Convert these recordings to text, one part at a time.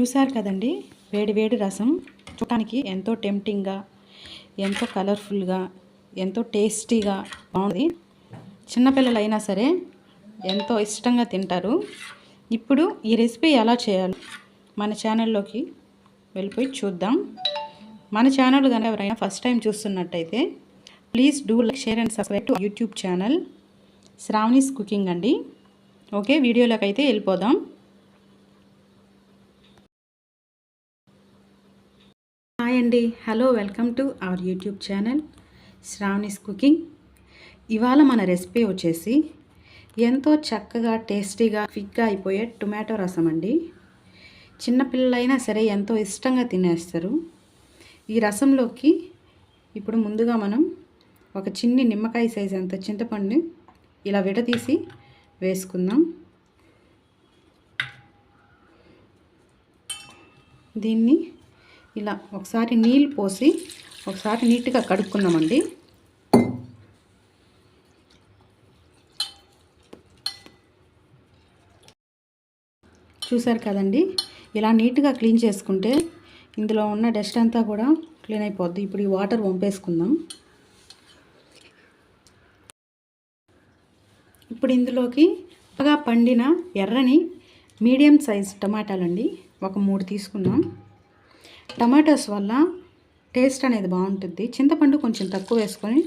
చూశారు కదండి? వేడి వేడి రసం. చూడటానికి ఎంతో టెంప్టింగ్గా ఎంతో కలర్ఫుల్గా ఎంతో టేస్టీగా బాగుంది. చిన్నపిల్లలు అయినా సరే ఎంతో ఇష్టంగా తింటారు. ఇప్పుడు ఈ రెసిపీ ఎలా చేయాలో? మన ఛానల్లోకి వెళ్ళిపోయి చూద్దాం. మన ఛానల్ కనుక ఎవరైనా ఫస్ట్ టైం చూస్తున్నట్టయితే please do like share and subscribe to YouTube channel. Sravani's cooking అండి. ఓకే వీడియోలోకి అయితే వెళ్ళిపోదాం. హాయ్ అండి. Hello welcome to our YouTube channel Sravani's cooking. ఇవాళ మన రెసిపీ వచ్చేసి ఎంతో చక్కగా టేస్టీగా క్విక్గా అయిపోయే టొమాటో రసం అండి. చిన్నపిల్లలైనా సరే ఎంతో ఇష్టంగా తినేస్తారు. ఈ రసంలోకి ఇప్పుడు ముందుగా మనం ఒక చిన్ని నిమ్మకాయ సైజ్ అంత చింతపండు ఇలా విడదీసి వేసుకుందాం. దీన్ని ఇలా ఒకసారి నీళ్ళు పోసి ఒకసారి నీట్గా కడుక్కుందామండి. చూసారు కదండి? ఇలా నీట్గా క్లీన్ చేసుకుంటే ఇందులో ఉన్న డస్ట్ అంతా కూడా క్లీన్ అయిపోద్ది. ఇప్పుడు ఈ వాటర్ వంపేసుకుందాం. ఇప్పుడు ఇందులోకి బాగా పండిన ఎర్రని మీడియం సైజ్ టమాటాలండి. ఒక మూడు తీసుకున్నాం టమాటాస్ వల్ల టేస్ట్ అనేది బాగుంటుంది. చింతపండు కొంచెం తక్కువ వేసుకొని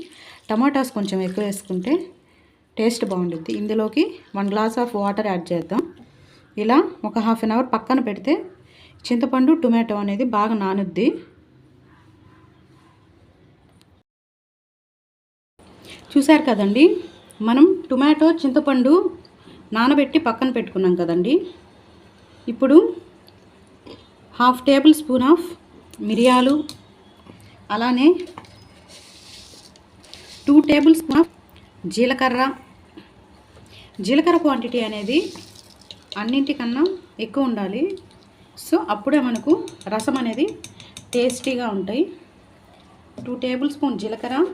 టమాటాస్ కొంచెం ఎక్కువ వేసుకుంటే టేస్ట్ బాగుంటుంది. ఇందులోకి one glass of water add చేద్దాం. ఇలా ఒక హాఫ్ అన్ అవర్ పక్కన పెడితే చింతపండు టొమాటో అనేది బాగా నానుద్ది. చూశారు కదండి? మనం టొమాటో చింతపండు నానబెట్టి పక్కన పెట్టుకున్నాం కదండి? ఇప్పుడు హాఫ్ టేబుల్ స్పూన్ ఆఫ్ మిరియాలు. అలానే టూ టేబుల్ స్పూన్ ఆఫ్ జీలకర్ర. జీలకర్ర క్వాంటిటీ అనేది అన్నింటికన్నా ఎక్కువ ఉండాలి. సో అప్పుడే మనకు రసం అనేది టేస్టీగా ఉంటాయి. టూ టేబుల్ స్పూన్ జీలకర్ర.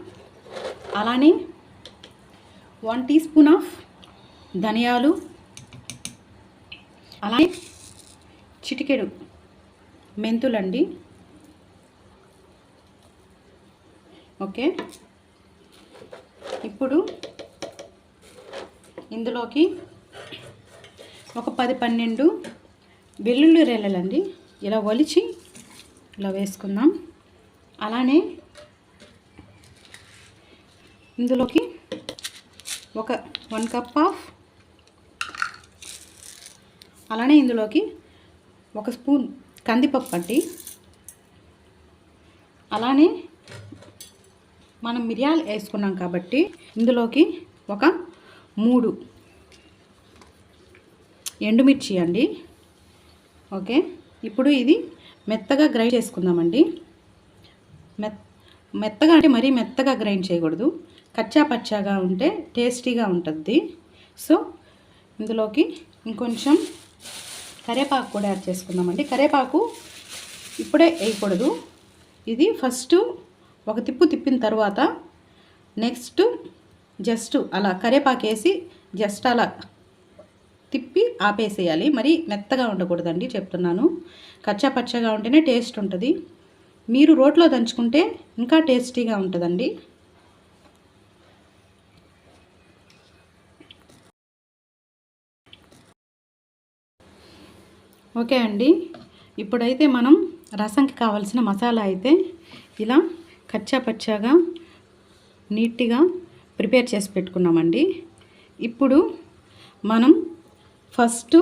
అలానే వన్ టీ స్పూన్ ఆఫ్ ధనియాలు. అలానే చిటికెడు. మెంతులండి. ఓకే. ఇప్పుడు ఇందులోకి ఒక పది పన్నెండు వెల్లుల్లి రెల్లలండి. ఇలా ఒలిచి ఇలా వేసుకుందాం. అలానే ఇందులోకి ఒక వన్ కప్ ఆఫ్ అలానే ఇందులోకి ఒక స్పూన్ కందిపప్పు అండి. అలానే మనం మిరియాలు వేసుకున్నాం కాబట్టి ఇందులోకి ఒక మూడు ఎండుమిర్చి అండి. ఓకే ఇప్పుడు ఇది మెత్తగా గ్రైండ్ చేసుకుందామండి. మెత్ మెత్తగా అంటే మరీ మెత్తగా గ్రైండ్ చేయకూడదు. కచ్చా పచ్చాగా ఉంటే టేస్టీగా ఉంటుంది సో ఇందులోకి ఇంకొంచెం కరేపాకు కూడా యాడ్ చేసుకుందామండి. కరేపాకు ఇప్పుడే వేయకూడదు. ఇది ఫస్ట్ ఒక తిప్పు తిప్పిన తర్వాత నెక్స్ట్ జస్ట్ అలా కరేపాకు వేసి జస్ట్ అలా తిప్పి ఆపేసేయాలి. మరి మెత్తగా ఉండకూడదండి చెప్తున్నాను. కచ్చా పచ్చగా ఉంటేనే టేస్ట్ ఉంటుంది. మీరు రోట్లో దంచుకుంటే ఇంకా టేస్టీగా ఉంటుందండి. ఓకే అండి. ఇప్పుడైతే మనం రసంకి కావాల్సిన మసాలా అయితే ఇలా కచ్చా పచ్చాగా నీట్గా ప్రిపేర్ చేసి పెట్టుకున్నామండి. ఇప్పుడు మనం ఫస్ట్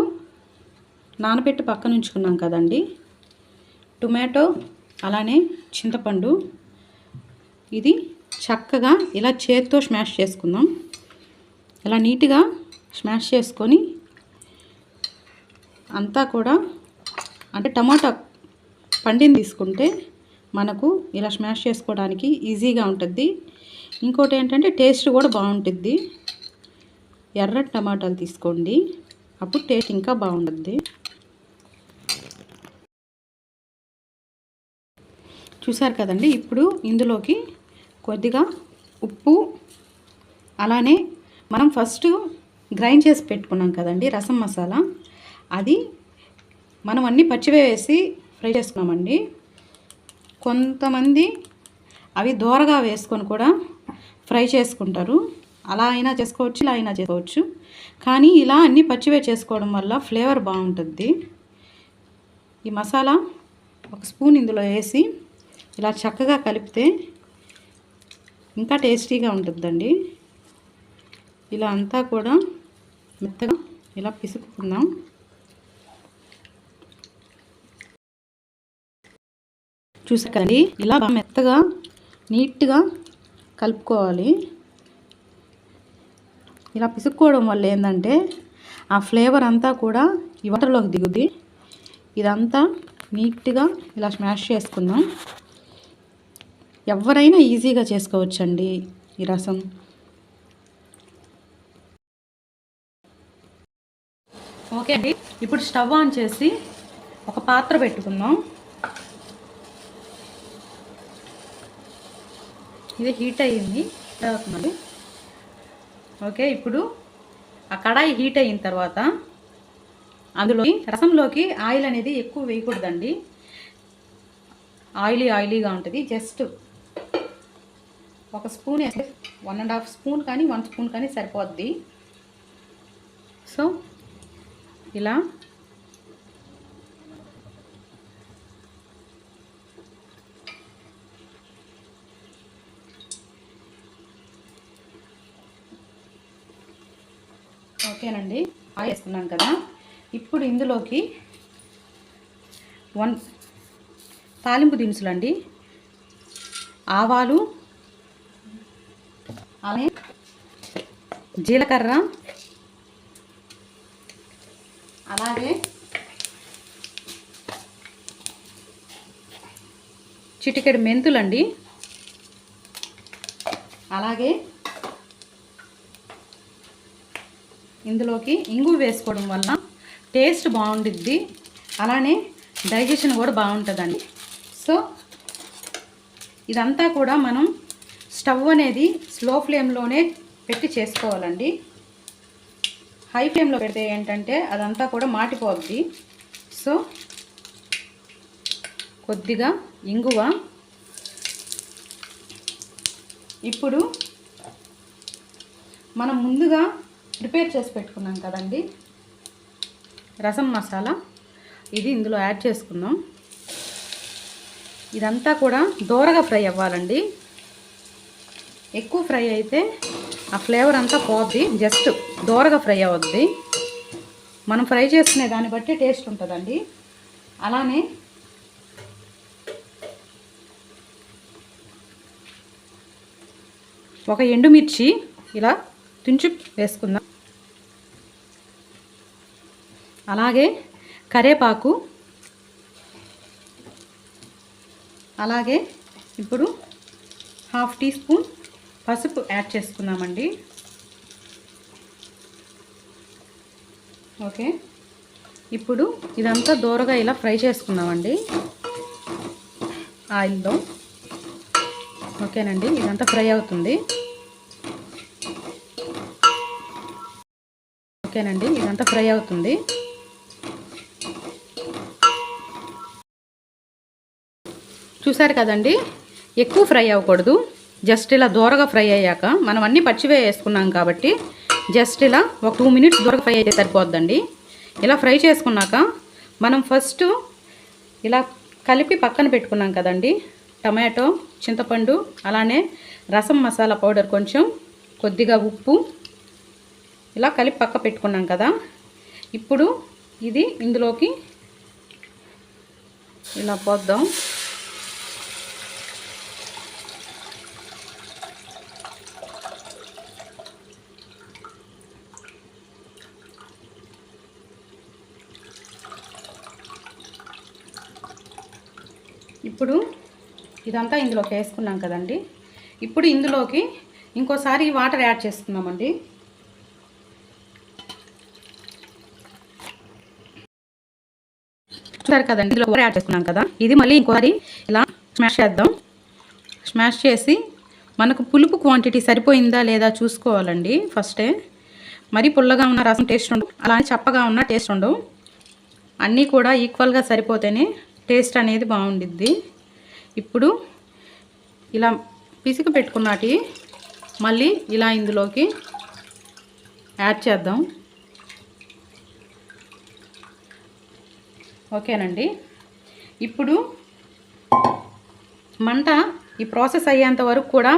నానబెట్టి పక్కన ఉంచుకున్నాం కదండి. టొమాటో అలానే చింతపండు ఇది చక్కగా ఇలా చేతితో స్మాష్ చేసుకుందాం. ఇలా నీట్గా స్మాష్ చేసుకొని అంతా కూడా అంటే టమాటా పండిని తీసుకుంటే మనకు ఇలా స్మాష్ చేసుకోవడానికి ఈజీగా ఉంటుంది. ఇంకోటి ఏంటంటే టేస్ట్ కూడా బాగుంటుంది. ఎర్ర టమాటాలు తీసుకోండి. అప్పుడు టేస్ట్ ఇంకా బాగుంటుంది. చూసారు కదండి? ఇప్పుడు ఇందులోకి కొద్దిగా ఉప్పు అలానే మనం ఫస్ట్ గ్రైండ్ చేసి పెట్టుకున్నాం కదండి రసం మసాలా. అది మనం అన్నీ పచ్చివే వేసి ఫ్రై చేసుకున్నామండి. కొంతమంది అవి దోరగా వేసుకొని కూడా ఫ్రై చేసుకుంటారు. అలా అయినా చేసుకోవచ్చు ఇలా అయినా చేసుకోవచ్చు. కానీ ఇలా అన్నీ పచ్చివే చేసుకోవడం వల్ల ఫ్లేవర్ బాగుంటుంది. ఈ మసాలా ఒక స్పూన్ ఇందులో వేసి ఇలా చక్కగా కలిపితే ఇంకా టేస్టీగా ఉంటుందండి. ఇలా అంతా కూడా మెత్తగా ఇలా పిసుకుందాం చూసాకండి. ఇలా బాగా మెత్తగా నీట్గా కలుపుకోవాలి. ఇలా పిసుక్కోవడం వల్ల ఏంటంటే ఆ ఫ్లేవర్ అంతా కూడా ఈ వాటర్లోకి దిగుద్ది. ఇదంతా నీట్గా ఇలా స్మాష్ చేసుకుందాం. ఎవరైనా ఈజీగా చేసుకోవచ్చండి ఈ రసం. ఓకే అండి. ఇప్పుడు స్టవ్ ఆన్ చేసి ఒక పాత్ర పెట్టుకుందాం. ఇది హీట్ అయ్యింది. అవుతుంది ఓకే ఇప్పుడు ఆ కడాయి హీట్ అయిన తర్వాత అందులో రసంలోకి ఆయిల్ అనేది ఎక్కువ వేయకూడదండి. ఆయిలీ ఆయిలీగా ఉంటుంది. జస్ట్ ఒక spoon one and half spoon కానీ వన్ స్పూన్ కానీ సరిపోద్ది. సో ఇలా ఓకేనండి ఆయిల్ వేసుకున్నాను కదా. ఇప్పుడు ఇందులోకి వన్ తాలింపు దినుసులు అండి ఆవాలు అలాగే జీలకర్ర అలాగే చిటికెడు మెంతులండి. అలాగే ఇందులోకి ఇంగు వేసుకోవడం వల్ల టేస్ట్ బాగుండిద్ది. అలానే డైజెషన్ కూడా బాగుంటుందండి. సో ఇదంతా కూడా మనం స్టవ్ అనేది స్లో ఫ్లేమ్లోనే పెట్టి చేసుకోవాలండి. హై ఫ్లేమ్లో పెడితే ఏంటంటే అదంతా కూడా మాటిపోద్ది. సో కొద్దిగా ఇంగువ. ఇప్పుడు మనం ముందుగా ప్రిపేర్ చేసి పెట్టుకున్నాం కదండి. రసం మసాలా ఇది ఇందులో యాడ్ చేసుకుందాం. ఇదంతా కూడా దూరగా ఫ్రై అవ్వాలండి. ఎక్కువ ఫ్రై అయితే ఆ ఫ్లేవర్ అంతా పోద్ది జస్ట్ దూరగా ఫ్రై అవుద్ది. మనం ఫ్రై చేసుకునే దాన్ని బట్టి టేస్ట్ ఉంటుందండి. అలానే ఒక ఎండుమిర్చి ఇలా తుంచి వేసుకుందాం. అలాగే కరేపాకు. అలాగే ఇప్పుడు హాఫ్ టీ స్పూన్ పసుపు యాడ్ చేసుకున్నామండి ఓకే. ఇప్పుడు ఇదంతా దూరగా ఇలా ఫ్రై చేసుకున్నామండి ఆయిల్లో. ఓకేనండి ఇదంతా ఫ్రై అవుతుంది. ఓకేనండి ఇదంతా ఫ్రై అవుతుంది. చూసారు కదండి? ఎక్కువ ఫ్రై అవ్వకూడదు. జస్ట్ ఇలా దూరగా ఫ్రై అయ్యాక మనం అన్నీ పచ్చివే వేసుకున్నాం కాబట్టి జస్ట్ ఇలా ఒక టూ మినిట్స్ దూరగా ఫ్రై అయితే సరిపోద్దండి. ఇలా ఫ్రై చేసుకున్నాక మనం ఫస్ట్ ఇలా కలిపి పక్కన పెట్టుకున్నాం కదండి. టమాటో చింతపండు అలానే రసం మసాలా పౌడర్ కొంచెం కొద్దిగా ఉప్పు. ఇలా కలిపి పక్క పెట్టుకున్నాం కదా. ఇప్పుడు ఇది ఇందులోకి ఇలా పోద్దాం. ఇప్పుడు ఇదంతా ఇందులోకి వేసుకున్నాం కదండి. ఇప్పుడు ఇందులోకి ఇంకోసారి వాటర్ యాడ్ చేస్తున్నామండి చూసారు కదండి ఇందులో వాటర్ యాడ్ చేసుకున్నాం కదా. ఇది మళ్ళీ ఇంకోసారి ఇలా స్మాష్ చేద్దాం. స్మాష్ చేసి మనకు పులుపు క్వాంటిటీ సరిపోయిందా లేదా చూసుకోవాలండి ఫస్టే. మరి పుల్లగా ఉన్న రసం టేస్ట్ ఉండవు అలానే చప్పగా ఉన్న టేస్ట్ ఉండవు. అన్నీ కూడా ఈక్వల్గా సరిపోతేనే టేస్ట్ అనేది బాగుండిద్ది. ఇప్పుడు ఇలా పిసికి పెట్టుకున్నటి మళ్ళీ ఇలా ఇందులోకి యాడ్ చేద్దాం. ఓకేనండి. ఇప్పుడు మంట ఈ ప్రాసెస్ అయ్యేంత వరకు కూడా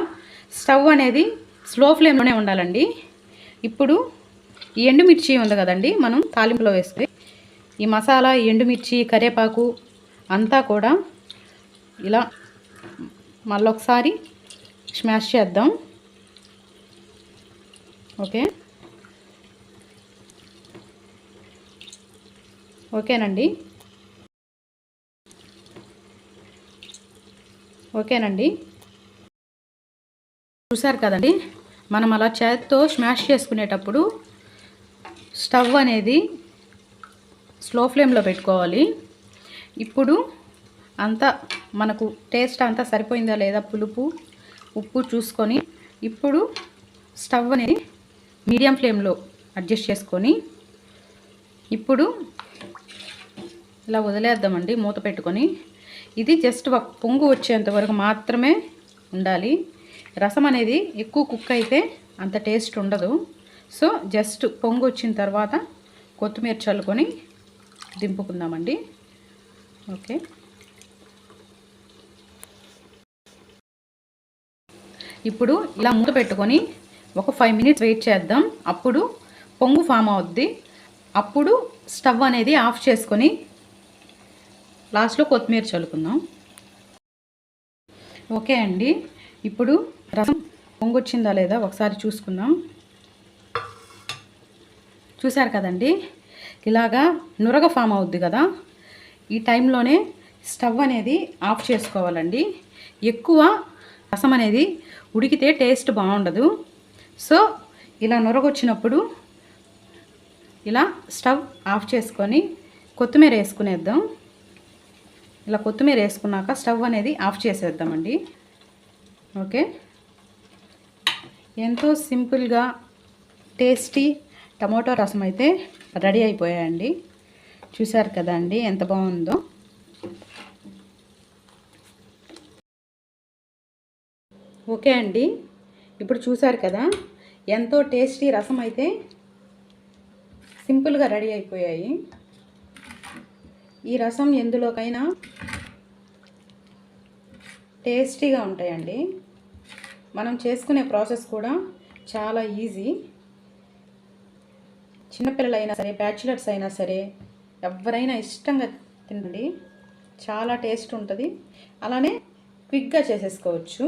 స్టవ్ అనేది స్లో ఫ్లేమ్లోనే ఉండాలండి. ఇప్పుడు ఈ ఎండుమిర్చి ఉంది కదండి మనం తాలింపులో వేస్తే. ఈ మసాలా ఈ ఎండుమిర్చి కరివేపాకు అంతా కూడా ఇలా మళ్ళొకసారి స్మాష్ చేద్దాం. ఓకే? ఓకేనండి? ఓకేనండి? చూసారు కదండి? మనం అలా చేతితో స్మాష్ చేసుకునేటప్పుడు స్టవ్ అనేది స్లో ఫ్లేమ్లో పెట్టుకోవాలి. ఇప్పుడు అంతా మనకు టేస్ట్ అంతా సరిపోయిందా లేదా పులుపు ఉప్పు చూసుకొని ఇప్పుడు స్టవ్ అనేది మీడియం ఫ్లేమ్లో అడ్జస్ట్ చేసుకొని ఇప్పుడు ఇలా వదిలేద్దామండి మూత పెట్టుకొని. ఇది జస్ట్ ఒక పొంగు వచ్చేంత వరకు మాత్రమే ఉండాలి. రసం అనేది ఎక్కువ కుక్ అయితే అంత టేస్ట్ ఉండదు. సో జస్ట్ పొంగు వచ్చిన తర్వాత కొత్తిమీర చల్లుకొని దింపుకుందామండి. ఓకే. ఇప్పుడు ఇలా మూత పెట్టుకొని ఒక ఫైవ్ మినిట్స్ వెయిట్ చేద్దాం. అప్పుడు పొంగు ఫామ్ అవుద్ది. అప్పుడు స్టవ్ అనేది ఆఫ్ చేసుకొని లాస్ట్లో కొత్తిమీర చల్లుకుందాం. ఓకే అండి. ఇప్పుడు రసం పొంగొచ్చిందా లేదా ఒకసారి చూసుకుందాం. చూశారు కదండి? ఇలాగా నురగ ఫామ్ అవుద్ది కదా? ఈ టైంలోనే స్టవ్ అనేది ఆఫ్ చేసుకోవాలండి. ఎక్కువ రసం అనేది ఉడికితే టేస్ట్ బాగుండదు. సో ఇలా నురగొచ్చినప్పుడు ఇలా స్టవ్ ఆఫ్ చేసుకొని కొత్తిమీర వేసుకునేద్దాం. ఇలా కొత్తిమీర వేసుకున్నాక స్టవ్ అనేది ఆఫ్ చేసేద్దామండి. ఓకే? ఎంతో సింపుల్గా టేస్టీ టమాటో రసం అయితే రెడీ అయిపోయాయండి. చూసారు కదా అండి ఎంత బాగుందో. ఓకే అండి ఇప్పుడు చూసారు కదా ఎంతో టేస్టీ రసం అయితే సింపుల్గా రెడీ అయిపోయాయి. ఈ రసం ఎందులోకైనా టేస్టీగా ఉంటాయండి. మనం చేసుకునే ప్రాసెస్ కూడా చాలా ఈజీ. చిన్నపిల్లలైనా సరే బ్యాచులర్స్ అయినా సరే ఎవరైనా ఇష్టంగా తినండి. చాలా టేస్ట్ ఉంటుంది. అలానే క్విక్గా చేసేసుకోవచ్చు.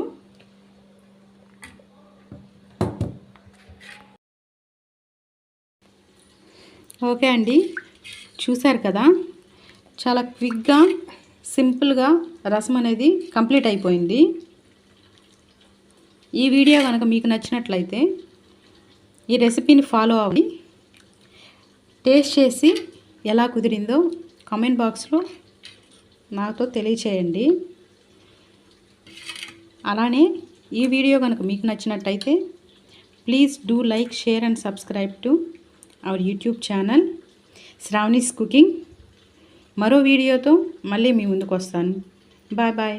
ఓకే అండి. చూశారు కదా? చాలా క్విక్గా సింపుల్గా రసం అనేది కంప్లీట్ అయిపోయింది. ఈ వీడియో కనుక మీకు నచ్చినట్లయితే ఈ రెసిపీని ఫాలో అవ్వండి. టేస్ట్ చేసి ఎలా కుదిరిందో కామెంట్ బాక్స్లో నాతో తెలియచేయండి. అలానే ఈ వీడియో కనుక మీకు నచ్చినట్టయితే please do like share and subscribe to our YouTube channel Sravani's cooking. మరో వీడియోతో మళ్ళీ మీ ముందుకు వస్తాను. Bye bye.